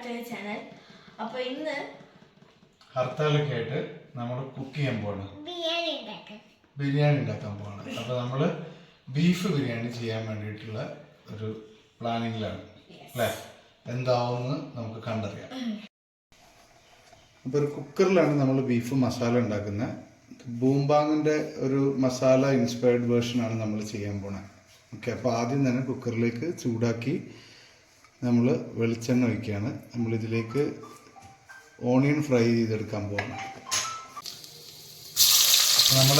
Back to channel അപ്പൊ ഇന്ന് ഹർത്താലൊക്കെ ആയിട്ട് നമ്മൾ കുക്ക് ചെയ്യാൻ പോവാണ്. ബിരിയാണി ഉണ്ടാക്കും ബിരിയാണി ഉണ്ടാക്കാൻ പോവാണ്. അപ്പൊ നമ്മൾ ബീഫ് ബിരിയാണി ചെയ്യാൻ വേണ്ടിയിട്ടുള്ള ഒരു പ്ലാനിങ്ങിലാണ്. അല്ലേ? എന്താവുമെന്ന് നമുക്ക് കണ്ടറിയാം. അപ്പോൾ ഒരു കുക്കറിലാണ് നമ്മൾ ബീഫ് മസാല ഉണ്ടാക്കുന്നത് ബൂംബാങ്ങിന്റെ ഒരു മസാല ഇൻസ്പയർഡ് ആണ് നമ്മൾ ചെയ്യാൻ പോണത് ഓക്കെ അപ്പോൾ ആദ്യം തന്നെ കുക്കറിലേക്ക് ചൂടാക്കി നമ്മൾ വെളിച്ചെണ്ണ ഒഴിക്കുകയാണ്. നമ്മളിതിലേക്ക് ഓണിയൻ ഫ്രൈ ചെയ്തെടുക്കാൻ പോകണം നമ്മൾ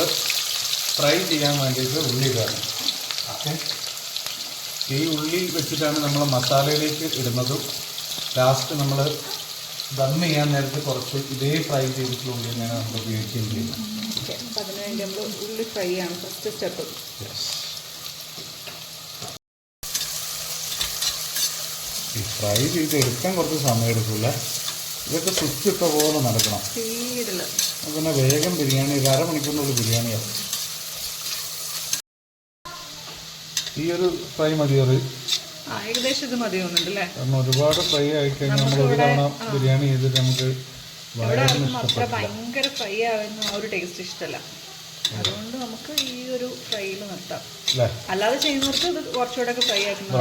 ഫ്രൈ ചെയ്യാൻ വേണ്ടിയിട്ട് ഉള്ളി ഇടാണ് ഓക്കെ. ഈ ഉള്ളി വെച്ചിട്ടാണ് നമ്മൾ മസാലയിലേക്ക് ഇടുന്നതും. ലാസ്റ്റ് നമ്മൾ ദം ചെയ്യാൻ നേരത്ത് കുറച്ച് ഇതേ ഫ്രൈ ചെയ്തിട്ടുള്ള ഉള്ളി തന്നെയാണ് നമ്മൾ ഉപയോഗിക്കുകയും ചെയ്യുന്നത് അതിനുവേണ്ടി നമ്മൾ ഉള്ളി ഫ്രൈ ആണ് ഫസ്റ്റ് സ്റ്റെപ്പ്. യെസ് ഈ ഫ്രൈ ചെയ്ത് എടുക്കാൻ കുറച്ച് സമയം എടുക്കില്ല ഇതൊക്കെ സ്വിച്ച് ഇട്ട പോലെ നടക്കണം. പിന്നെ വേഗം ബിരിയാണി ഒരു അരമണിക്കൂറിനുള്ളിൽ ബിരിയാണിയാവും ഈ ഒരു ഫ്രൈ മതിയൊരു ഏകദേശം ഇത് മതി കാരണം ഒരുപാട് ഫ്രൈ ആയി കഴിഞ്ഞാൽ നമ്മൾ ഒരു തവണ ബിരിയാണി ചെയ്തിട്ട് നമുക്ക് അത്ര ഭയങ്കര ഫ്രൈ ആവുന്ന ആ ഒരു ടേസ്റ്റ് ഇഷ്ടമല്ല അതുകൊണ്ട് നമുക്ക് ഈ ഒരു ഫ്രൈയിൽ നിർത്താം. അല്ലേ അല്ലാതെ ചെയ്യുന്നവർക്ക് ഇത് കുറച്ചുകൂടെ ഒക്കെ ഫ്രൈ ആക്കുന്നത്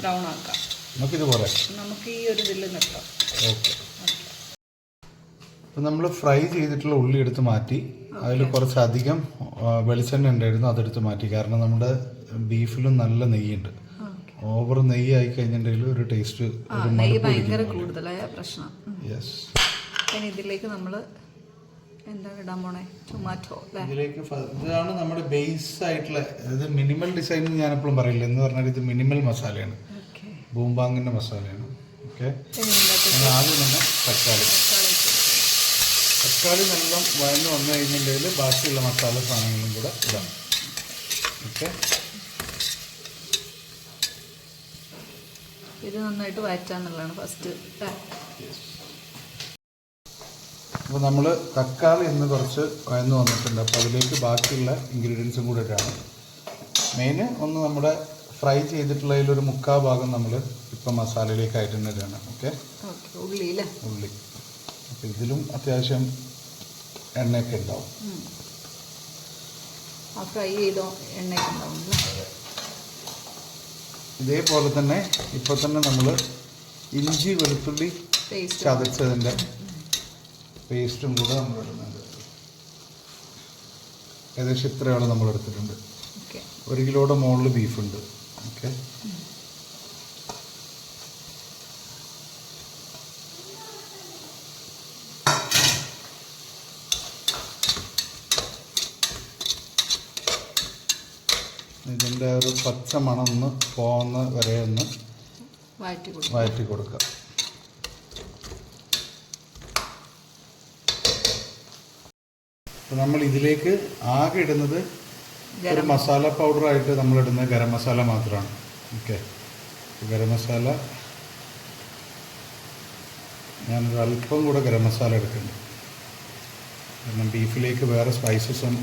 ബ്രൗൺ ആക്കാം. നമുക്കിത് ഇതുപോലെ നമുക്ക് ഈ ഒരു ഇതിൽ നിർത്താം. ഓക്കെ. അപ്പം നമ്മൾ ഫ്രൈ ചെയ്തിട്ടുള്ള ഉള്ളി എടുത്ത് മാറ്റി. അതിൽ കുറച്ചധികം വെളിച്ചെണ്ണ ഉണ്ടായിരുന്നു അതെടുത്ത് മാറ്റി. കാരണം നമ്മുടെ ബീഫിലും നല്ല നെയ്യുണ്ട്. ഓവർ നെയ്യ് ആയി കഴിഞ്ഞിട്ടുണ്ടെങ്കിൽ ഒരു ടേസ്റ്റ് ഭയങ്കര കൂടുതലായ പ്രശ്നം. യെസ് ഇതിലേക്ക് നമ്മൾ എന്താ ഇടാൻ പോണേ? ടൊമാറ്റോ ഇതിലേക്ക് ഇതാണ് നമ്മുടെ ബേസ് ആയിട്ടുള്ള ഇത് മിനിമൽ ഡിസൈൻ ഞാൻ എപ്പോഴും പറയില്ല. എന്ന് പറഞ്ഞാൽ ഇത് മിനിമൽ മസാലയാണ്. ബൂംബാങ്ങിന്റെ മസാലയാണ്. ഓക്കെ അങ്ങനെ ആദ്യം തന്നെ തക്കാളി. തക്കാളി നല്ല വഴന്ന് വന്നു കഴിഞ്ഞിട്ടുണ്ടെങ്കിൽ ബാക്കിയുള്ള മസാല സാധനങ്ങളും കൂടെ ഇടാം. ഓക്കെ ഇത് നന്നായിട്ട് വഴറ്റാന്നുള്ളതാണ് ഫസ്റ്റ് അപ്പോൾ നമ്മൾ തക്കാളി ഇന്ന് കുറച്ച് വഴന്ന് വന്നിട്ടുണ്ട്. അപ്പോൾ അതിലേക്ക് ബാക്കിയുള്ള ഇൻഗ്രീഡിയൻസും കൂടെ ഇട്ടാണ് മെയിന് ഒന്ന് നമ്മുടെ ഫ്രൈ ചെയ്തിട്ടുള്ളതിലൊരു മുക്കാ ഭാഗം നമ്മൾ ഇപ്പം മസാലയിലേക്ക് ഇടുകയാണ്. ഓക്കെ ഉള്ളി ഉള്ളി. അപ്പം ഇതിലും അത്യാവശ്യം എണ്ണയൊക്കെ ഉണ്ടാവും. ഫ്രൈ ചെയ്തോ എണ്ണയൊക്കെ ഉണ്ടാവും ഇതേപോലെ തന്നെ ഇപ്പോൾ തന്നെ നമ്മൾ ഇഞ്ചി വെളുത്തുള്ളി പേസ്റ്റ് ചതച്ചതിന്റെ പേസ്റ്റും കൂടെ നമ്മൾ ഇടുന്നുണ്ട്. ഏകദേശം ഇത്രയാണ് നമ്മൾ എടുത്തിട്ടുണ്ട്. ഒരു കിലോയുടെ മുകളിൽ ബീഫുണ്ട് ഓക്കെ ഇതിന്റെ ഒരു പച്ച മണം ഒന്ന് പോകുന്ന വരെ ഒന്ന് വഴറ്റി കൊടുക്കും. വഴറ്റി കൊടുക്കുക അപ്പോൾ നമ്മൾ ഇതിലേക്ക് ആകെ ഇടുന്നത് ഒരു മസാല പൗഡറായിട്ട് നമ്മൾ ഇടുന്ന ഗരം മസാല മാത്രമാണ്. ഓക്കെ ഗരം മസാല. ഞാൻ അല്പം കൂടെ ഗരം മസാല എടുക്കുന്നുണ്ട്. കാരണം ബീഫിലേക്ക് വേറെ സ്പൈസസും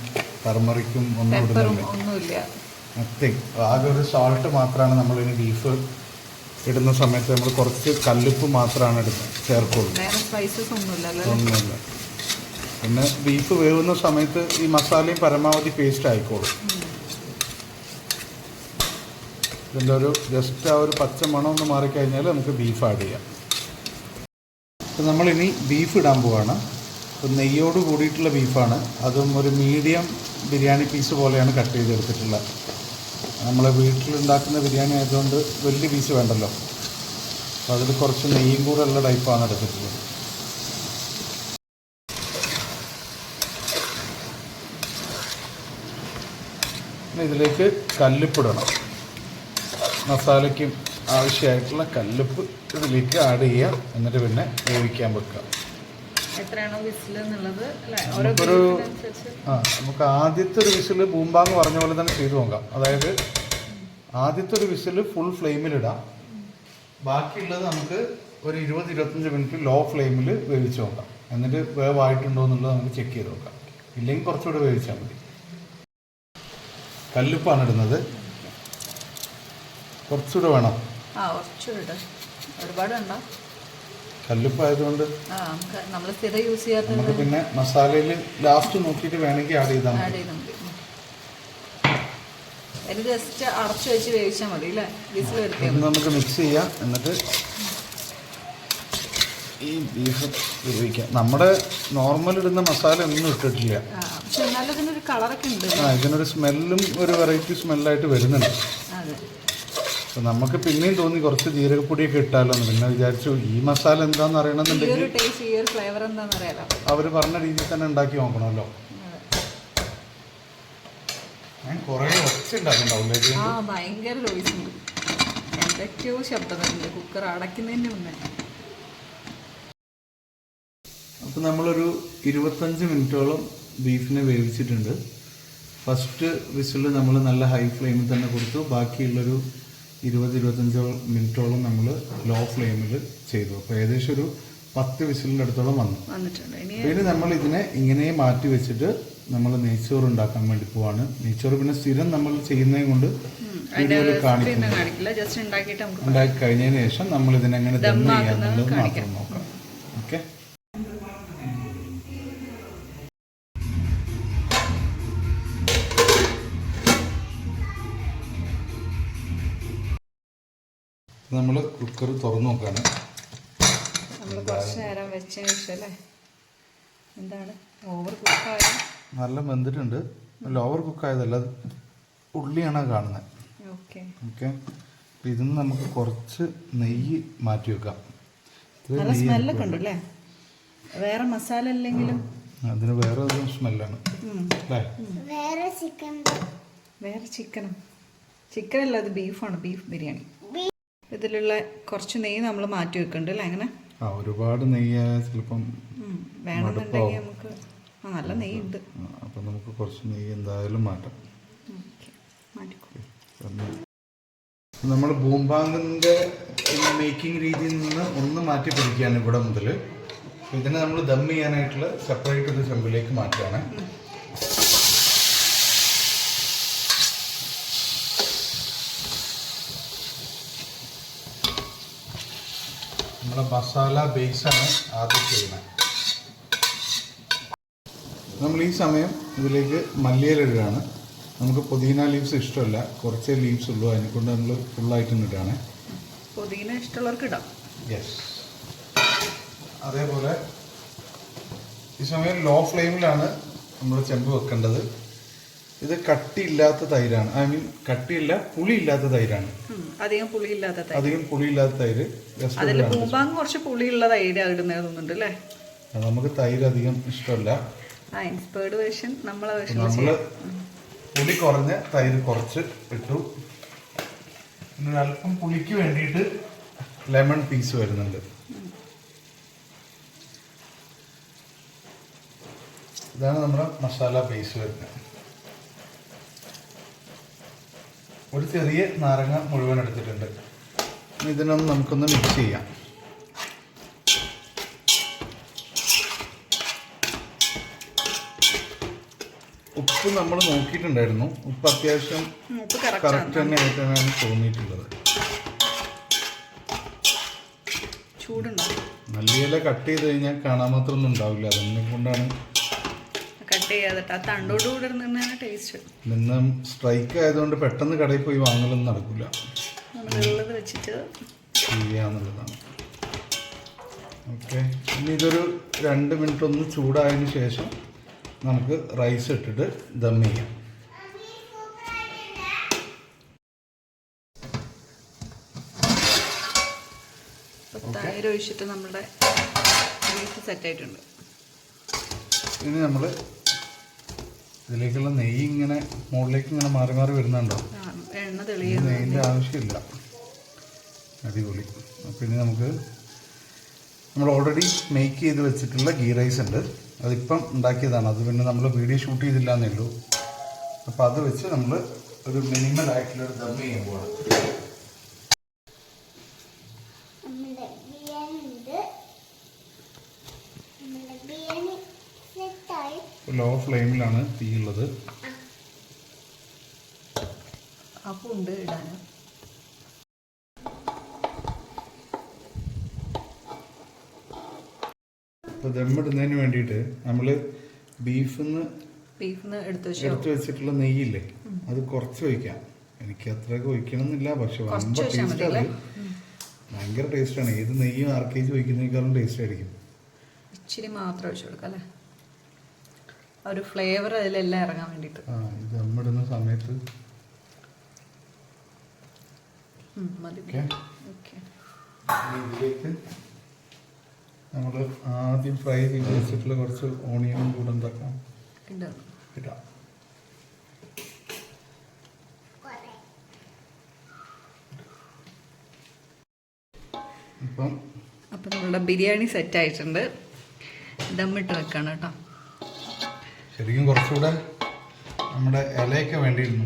ടർമറിക്കും ഒന്നും ഇടുന്നില്ല. നത്തിങ് ആകെ ഒരു സോൾട്ട് മാത്രമാണ് നമ്മൾ നമ്മളിനി ബീഫ് ഇടുന്ന സമയത്ത് നമ്മൾ കുറച്ച് കല്ലുപ്പ് മാത്രമാണ് ഇടുന്നത് ചേർക്കുള്ളൂ. ഒന്നുമില്ല പിന്നെ ബീഫ് വേവുന്ന സമയത്ത് ഈ മസാലയും പരമാവധി പേസ്റ്റ് ആയിക്കോളും. ഇതിന്റെ ഒരു ജസ്റ്റ് ആ ഒരു പച്ച മണം ഒന്ന് മാറിക്കഴിഞ്ഞാൽ നമുക്ക് ബീഫ് ആഡ് ചെയ്യാം. അപ്പം നമ്മളിനി ബീഫ് ഇടാൻ പോവാണ്. അപ്പം നെയ്യോട് കൂടിയിട്ടുള്ള ബീഫാണ് അതും ഒരു മീഡിയം ബിരിയാണി പീസ് പോലെയാണ് കട്ട് ചെയ്തെടുത്തിട്ടുള്ളത് നമ്മൾ വീട്ടിലുണ്ടാക്കുന്ന ബിരിയാണി ആയതുകൊണ്ട് വലിയ പീസ് വേണ്ടല്ലോ. അപ്പോൾ അതിൽ കുറച്ച് നെയ്യും കൂടെ ഉള്ള ടൈപ്പാണ് എടുത്തിട്ടുള്ളത്. ഇതിലേക്ക് കല്ലുപ്പിടണം മസാലയ്ക്കും ആവശ്യമായിട്ടുള്ള കല്ലുപ്പ് ഇതിലേക്ക് ആഡ് ചെയ്യാം. എന്നിട്ട് പിന്നെ വേവിക്കാൻ വെക്കുക ഓരോ നമുക്കൊരു ആ നമുക്ക് ആദ്യത്തെ ഒരു വിസിൽ ബൂമ്പാന്ന് പറഞ്ഞ പോലെ തന്നെ ചെയ്തു നോക്കാം. അതായത് ആദ്യത്തെ ഒരു വിസിൽ ഫുൾ ഫ്ലെയിമിലിടാം ബാക്കിയുള്ളത് നമുക്ക് ഒരു ഇരുപത് ഇരുപത്തഞ്ച് മിനിറ്റ് ലോ ഫ്ലെയിമിൽ വേവിച്ച് നോക്കാം. എന്നിട്ട് വേവായിട്ടുണ്ടോ എന്നുള്ളത് നമുക്ക് ചെക്ക് ചെയ്ത് നോക്കാം. ഇല്ലെങ്കിൽ കുറച്ചുകൂടെ വേവിച്ചാൽ മതി. കല്ലുപ്പാണ് ഇടുന്നത്. കുറച്ചുകൂടെ വേണം. ആ കുറച്ചുകൂടെ ഒരുപാട് വേണ്ട കല്ലുപ്പായതുകൊണ്ട് നമ്മൾ സ്ഥിരം യൂസ് നമുക്ക് പിന്നെ മസാലയിൽ ലാസ്റ്റ് നോക്കിയിട്ട് വേണമെങ്കിൽ ആഡ് ചെയ്താൽ ആഡ് മതി ചെയ്താൽ മതി. അതിന് ജസ്റ്റ് അടച്ചു വെച്ച് വേവിച്ചാൽ മതി അല്ലേ? വിസിൽ വരുത്തിയാൽ ഇത് നമുക്ക് മിക്സ് ചെയ്യാം. എന്നിട്ട് ഈ ബീഫ് ഉപയോഗിക്കാം. നമ്മുടെ നോർമൽ ഇടുന്ന മസാല ഒന്നും ഇട്ടിട്ടില്ല. ആ പക്ഷെ എന്നാലും ഇതിനൊരു കളറൊക്കെ ഉണ്ട്. ആ ഇതിനൊരു സ്മെല്ലും ഒരു വെറൈറ്റി സ്മെല്ലായിട്ട് വരുന്നുണ്ട്. അതെ. അപ്പോൾ നമുക്ക് പിന്നെയും തോന്നി കുറച്ച് ജീരകപ്പൊടിയൊക്കെ ഇട്ടാലോ എന്ന് പിന്നെ വിചാരിച്ചു ഈ മസാല എന്താണെന്ന് അറിയണമെന്നുണ്ടെങ്കിൽ അവർ പറഞ്ഞ രീതിയിൽ തന്നെ ഉണ്ടാക്കി നോക്കണമല്ലോ. ഞാൻ കുറേ ഒച്ച ഉണ്ടാക്കുന്നുണ്ടാവില്ലേ ഇത്? ആ ഭയങ്കര നോയിസ് ഉണ്ട് എന്തൊക്കെയോ ശബ്ദമുണ്ട് കുക്കർ അടയ്ക്കുന്നതിന് മുന്നേ. അപ്പോൾ നമ്മളൊരു ഇരുപത്തഞ്ച് മിനിറ്റോളം ബീഫിനെ വേവിച്ചിട്ടുണ്ട്. ഫസ്റ്റ് വിസിൽ നമ്മൾ നല്ല ഹൈ ഫ്ലെയിമിൽ തന്നെ കൊടുത്തു. ബാക്കിയുള്ളൊരു ഇരുപത് ഇരുപത്തഞ്ചോ മിനിറ്റോളം നമ്മൾ ലോ ഫ്ലെയിമിൽ ചെയ്തു. അപ്പോൾ ഏകദേശം ഒരു പത്ത് വിസിലിന്റെ അടുത്തോളം വന്നു. പിന്നെ നമ്മൾ ഇതിനെ ഇങ്ങനെ മാറ്റി വെച്ചിട്ട് നമ്മൾ നെയ്ച്ചോറ് ഉണ്ടാക്കാൻ വേണ്ടി പോവാണ്. നെയ്ച്ചോറ് പിന്നെ സ്ഥിരം നമ്മൾ ചെയ്യുന്നതും കൊണ്ട് വീഡിയോയിൽ നമുക്ക് ഉണ്ടാക്കി കഴിഞ്ഞതിന് ശേഷം നമ്മൾ ഇതിനെങ്ങനെ ദം ചെയ്യാന്നുള്ളത്. മാത്രം നോക്കാം. നമ്മൾ കുക്കർ തുറന്നു നോക്കാണ്. നമ്മൾ കുറച്ച് നേരം വെച്ചതിന് ശേഷം അല്ലേ? എന്താണ്? ഓവർ കുക്കായ നല്ല വെന്തിട്ടുണ്ട്. ലോവർ കുക്ക് ആയതല്ല അത് ഉള്ളിയാണ് കാണുന്നത് ഓക്കെ ഓക്കെ അപ്പം ഇതിന് നമുക്ക് കുറച്ച് നെയ്യ് മാറ്റി വെക്കാം. നല്ല സ്മെല്ലൊക്കെ വേറെ മസാല അല്ലെങ്കിലും അതിന് വേറെ ഒരു സ്മെല്ലാണ്. വേറെ ചിക്കൻ വേറെ ചിക്കനും ചിക്കൻ അല്ല അത് ബീഫാണ് ബീഫ് ബിരിയാണി. ഇതിലുള്ള കുറച്ച് നെയ്യ് നമ്മൾ മാറ്റി വെക്കുന്നുണ്ട് അല്ലേ അങ്ങനെ? ആ ഒരുപാട് നെയ്യ് ചിലപ്പം. വേണമെന്നുണ്ടെങ്കിൽ നമുക്ക് ആ നല്ല നെയ്യ് ഉണ്ട് അപ്പൊ നമുക്ക് കുറച്ച് നെയ്യ് എന്തായാലും മാറ്റാം. നമ്മൾ ബൂംബാങ്ങിന്റെ മേക്കിംഗ് രീതിയിൽ നിന്ന് ഒന്ന് മാറ്റി പിടിക്കുകയാണ് ഇവിടെ മുതൽ ഇതിനെ നമ്മൾ ദം ചെയ്യാനായിട്ടുള്ള സെപ്പറേറ്റ് ഒരു ചെമ്പിലേക്ക് മാറ്റുകയാണ്. നമ്മളെ മസാല ബേസാണ് ആദ്യം ചെയ്യുന്നത്. നമ്മൾ ഈ സമയം ഇതിലേക്ക് മല്ലിയില ഇടുകയാണ്. നമുക്ക് പുതിന ലീവ്സ് ഇഷ്ടമല്ല. കുറച്ചേ ലീവ്സ് ഉള്ളൂ. അതിനെക്കൊണ്ട് നമ്മൾ ഫുള്ളായിട്ട് ഇടുകയാണ്. പുതിന ഇഷ്ടമുള്ളവർക്ക് ഇടാം. യെസ് അതേപോലെ ഈ സമയം ലോ ഫ്ലെയിമിലാണ് നമ്മൾ ചെമ്പ് വെക്കേണ്ടത്. ഇത് കട്ടിയില്ലാത്ത തൈരാണ്. ഐ മീൻ കട്ടിയില്ല പുളിയില്ലാത്ത തൈരാണ്. അധികം പുളിയില്ലാത്ത തൈര്. അധികം പുളിയില്ലാത്ത തൈര് അതിൽ പൂമ്പാങ് കുറച്ച് പുളിയുള്ള തൈര് ഇടുന്നത് തോന്നുന്നുണ്ട് അല്ലേ? നമുക്ക് തൈര് അധികം ഇഷ്ടമല്ല. ആ ഇൻസ്പയർഡ് വേർഷൻ നമ്മളെ വേർഷൻ നമ്മൾ പുളി കുറഞ്ഞ തൈര് കുറച്ച് ഇട്ടു. പിന്നെ അല്പം പുളിക്ക് വേണ്ടിയിട്ട് ലെമൺ പീസ് വരുന്നുണ്ട്. ഇതാണ് നമ്മുടെ മസാല ബേസ് വരുന്നത്. ഒരു ചെറിയ നാരങ്ങ മുഴുവൻ എടുത്തിട്ടുണ്ട്. ഇതിനൊന്ന് നമുക്കൊന്ന് മിക്സ് ചെയ്യാം. ഉപ്പ് നമ്മൾ നോക്കിയിട്ടുണ്ടായിരുന്നു. ഉപ്പ് അത്യാവശ്യം കറക്റ്റ് തന്നെ ആയിട്ടാണ് തോന്നിയിട്ടുള്ളത്. നല്ല കട്ട് ചെയ്ത് കഴിഞ്ഞാൽ കാണാൻ മാത്രമൊന്നും ഉണ്ടാവില്ല. അതെന്നെ കൊണ്ടാണ് കട്ട് ചെയ്യാതിട്ട് ആ തണ്ടോട് കൂടെ ഇരുന്നാണ് ടേസ്റ്റ് നിന്ന് സ്ട്രൈക്ക് ആയതുകൊണ്ട് പെട്ടെന്ന് കടയിൽ പോയി വാങ്ങലൊന്നും നടക്കില്ല നമ്മളുള്ളത് വെച്ചിട്ട് ചെയ്യാന്നുള്ളതാണ്. ഓക്കെ ഇനി ഇതൊരു രണ്ട് മിനിറ്റ് ഒന്ന് ചൂടായതിനു ശേഷം നമുക്ക് റൈസ് ഇട്ടിട്ട് ദം ചെയ്യാം. തൈര് ഒഴിച്ചിട്ട് നമ്മുടെ ബീഫ് സെറ്റ് ആയിട്ടുണ്ട്. ഇനി നമ്മൾ ഇതിലേക്കുള്ള നെയ്യ് ഇങ്ങനെ മുകളിലേക്ക് ഇങ്ങനെ മാറി മാറി വരുന്നുണ്ടോ? നെയ്യിന്റെ ആവശ്യമില്ല. അടിപൊളി. പിന്നെ ഇനി നമുക്ക് നമ്മൾ ഓൾറെഡി മേക്ക് ചെയ്ത് വെച്ചിട്ടുള്ള ഗീ റൈസ് ഉണ്ട്. അതിപ്പം ഉണ്ടാക്കിയതാണ്. അത് പിന്നെ നമ്മൾ വീഡിയോ ഷൂട്ട് ചെയ്തില്ല എന്നേ ഉള്ളൂ. അപ്പോൾ അത് വെച്ച് നമ്മൾ ഒരു മിനിമം ആയിട്ടുള്ള ഒരു ദം ചെയ്യാൻ പോവാണ് നമ്മുടെ ബിരിയാണി ഉണ്ട് നമ്മുടെ ബിരിയാണി സെറ്റായി ലോ ഫ്ലെയിമിലാണ് തീയുള്ളത് ഉള്ളത്. ഇടാൻ. ദമ്മിടുന്നതിന് വേണ്ടിയിട്ട് നമ്മൾ ബീഫിൽ നിന്ന് നിന്ന് എടുത്ത് വെച്ചിട്ടുള്ള നെയ്യില്ലേ അത് കുറച്ച് ഒഴിക്കാം. എനിക്ക് അത്രയൊക്കെ ഒഴിക്കണം എന്നില്ല പക്ഷെ വമ്പ കുറച്ച് ഒഴിച്ചാൽ ടേസ്റ്റ് മതി അത് ഭയങ്കര ടേസ്റ്റാണ് ഏത് നെയ്യും ആർ കെ ജി ഒഴിക്കുന്നതിനേക്കാളും ടേസ്റ്റ് ആയിരിക്കും. ഇച്ചിരി മാത്രം ഒഴിച്ചു കൊടുക്കാം അല്ലേ? ഒരു ഫ്ലേവർ അതിലെല്ലാം ഇറങ്ങാൻ ഇത് ദമ്മിടുന്ന സമയത്ത്. ഇതിലേക്ക് നമ്മൾ ആദ്യം ഫ്രൈ ചെയ്ത് വെച്ചിട്ടുള്ള കുറച്ച് ഓണിയനും കൂടെ എന്താക്കാം ഇടാം. ഇപ്പം അപ്പം നമ്മളുടെ ബിരിയാണി സെറ്റ് ആയിട്ടുണ്ട്. ദമ്മിട്ട് വെക്കണം കേട്ടോ. ശരിക്കും കുറച്ചുകൂടെ നമ്മുടെ ഇലയൊക്കെ വേണ്ടിയിരുന്നു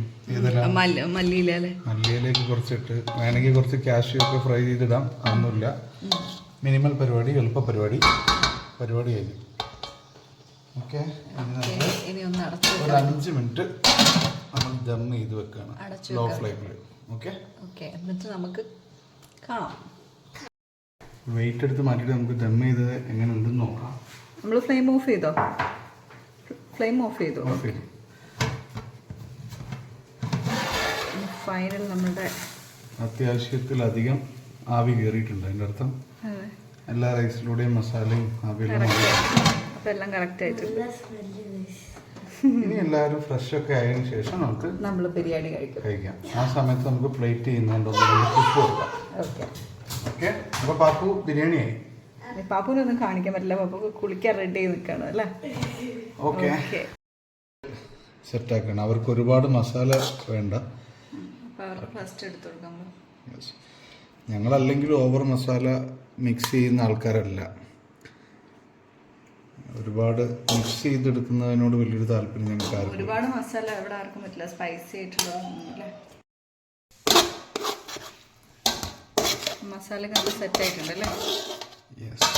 മല്ലിയിലേക്ക് കുറച്ചിട്ട് വേണമെങ്കിൽ കുറച്ച് കാഷ്യൂ ഒക്കെ ഫ്രൈ ചെയ്തിടാം. അതൊന്നുമില്ല. മിനിമൽ പരിപാടി എളുപ്പ പരിപാടി. പരിപാടി കഴിഞ്ഞു. ഓക്കെ ഓക്കേ, ഇനി ഒന്ന് അടച്ചു ഒരു അഞ്ച് മിനിറ്റ് നമ്മൾ ദം ചെയ്ത് വെക്കുകയാണ് ലോ. ഫ്ലെയിമിൽ ഓക്കെ ഓക്കെ എന്നിട്ട് നമുക്ക് കാണാം. വെയിറ്റ് എടുത്ത് മാറ്റിയിട്ട് നമുക്ക് ദം ചെയ്തത് എങ്ങനെ ഉണ്ടെന്ന് നോക്കാം. നമ്മൾ ഫ്ലെയിം ഓഫ് ചെയ്തോ? ഫ്ലെയിം ഓഫ് ചെയ്തോ. ഫൈനൽ നമ്മളുടെ അത്യാവശ്യത്തിലധികം ആവി കയറിയിട്ടുണ്ട് അതിന്റെ അർത്ഥം അതെ. എല്ലാ റൈസിലൂടെയും മസാലയും ആവിയെല്ലാം കറക്റ്റ് വന്നു. എല്ലാം കറക്റ്റ് ആയിട്ടുണ്ട്. ഇനി എല്ലാവരും ഫ്രഷ് ഒക്കെ ആയതിനു ശേഷം നമുക്ക് നമ്മൾ ബിരിയാണി കഴിക്കാം. കഴിക്കാം. ആ സമയത്ത് നമുക്ക് പ്ലേറ്റ് ചെയ്യുന്നുണ്ടോ ടിപ്പ് കൊടുക്കാം. ഓക്കെ ഓക്കെ അപ്പോൾ പാപ്പു ബിരിയാണി ആയി പാപ്പുനൊന്നും കാണിക്കാൻ പറ്റില്ല. പാപ്പു കുളിക്കാൻ റെഡി ആയി നിൽക്കണം അല്ലേ? ഓക്കെ. സെറ്റ് സെറ്റാക്കണം അവർക്ക് ഒരുപാട് മസാല വേണ്ട. ഫസ്റ്റ് എടുത്തു. ഞങ്ങളല്ലെങ്കിൽ ഓവർ മസാല മിക്സ് ചെയ്യുന്ന ആൾക്കാരല്ല. ഒരുപാട് മിക്സ് ചെയ്തെടുക്കുന്നതിനോട് വലിയൊരു താല്പര്യം ഞങ്ങൾക്ക് ഒരുപാട് മസാല എവിടെ ആർക്കും പറ്റില്ല. സ്പൈസി ആയിട്ടുള്ള അല്ലേ? മസാല കണ്ട് സെറ്റ് ആയിട്ടുണ്ട് അല്ലേ? യെസ്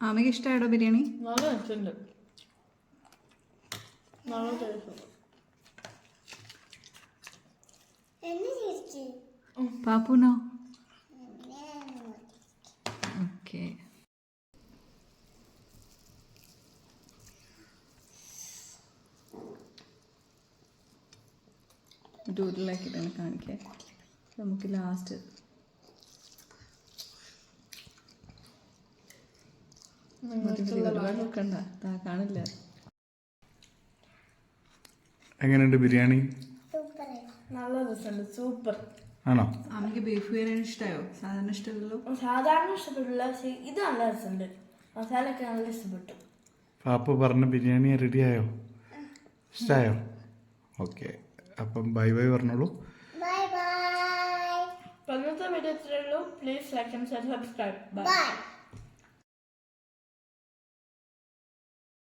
ആമയ്ക്ക് ഇഷ്ടമായിട്ടോ ബിരിയാണി? നല്ല രസമുണ്ട് പാപ്പുനോ? ഓക്കെ. ഡൂഡിലാക്കിയിട്ടാണ് കാണിക്കുക നമുക്ക് ലാസ്റ്റ് നോക്കണ്ട. താ കാണില്ല. എങ്ങനെയുണ്ട് ബിരിയാണി? സൂപ്പർ നല്ല രസമുണ്ട്. സൂപ്പർ. ആണോ? അമ്മയ്ക്ക് ബീഫ് ബിരിയാണി ഇഷ്ടമായോ സാധാരണ ഇഷ്ടമല്ലോ സാധാരണ ഇഷ്ടപ്പെട്ടില്ല പക്ഷേ ഇത് നല്ല രസമുണ്ട്. മസാലയൊക്കെ നല്ല ഇഷ്ടപ്പെട്ടു പാപ്പ പറഞ്ഞ ബിരിയാണി റെഡിയായോ ഇഷ്ടമായോ ഓക്കെ അപ്പം ബൈ ബൈ പറഞ്ഞോളൂ. ബൈ ബൈ ഇന്നത്തെ video please like and subscribe bye